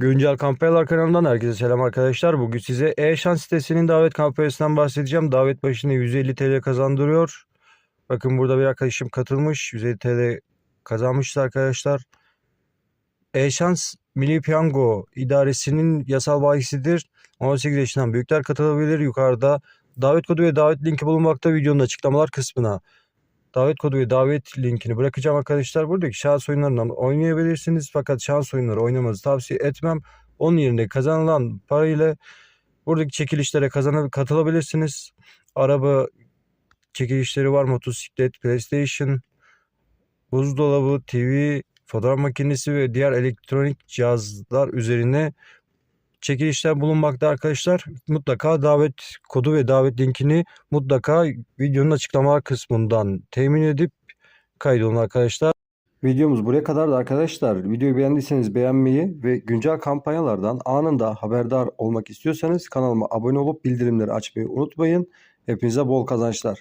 Güncel Kampanyalar kanalından herkese selam arkadaşlar. Bugün size e-şans sitesinin davet kampanyasından bahsedeceğim. Davet başına 150 TL kazandırıyor. Bakın burada bir arkadaşım katılmış. 150 TL kazanmıştı arkadaşlar. E-şans Milli Piyango İdaresi'nin yasal bahisidir. 18 yaşından büyükler katılabilir. Yukarıda davet kodu ve davet linki bulunmakta videonun açıklamalar kısmına. Davet kodu ve davet linkini bırakacağım arkadaşlar. Buradaki şans oyunlarından oynayabilirsiniz. Fakat şans oyunları oynamanızı tavsiye etmem. Onun yerine kazanılan parayla buradaki çekilişlere kazanıp katılabilirsiniz. Araba çekilişleri var. Motosiklet, PlayStation, buzdolabı, TV, fotoğraf makinesi ve diğer elektronik cihazlar üzerine çekilişler bulunmakta arkadaşlar. Mutlaka davet kodu ve davet linkini mutlaka videonun açıklamalar kısmından temin edip kaydolun arkadaşlar. Videomuz buraya kadardı arkadaşlar. Videoyu beğendiyseniz beğenmeyi ve güncel kampanyalardan anında haberdar olmak istiyorsanız kanalıma abone olup bildirimleri açmayı unutmayın. Hepinize bol kazançlar.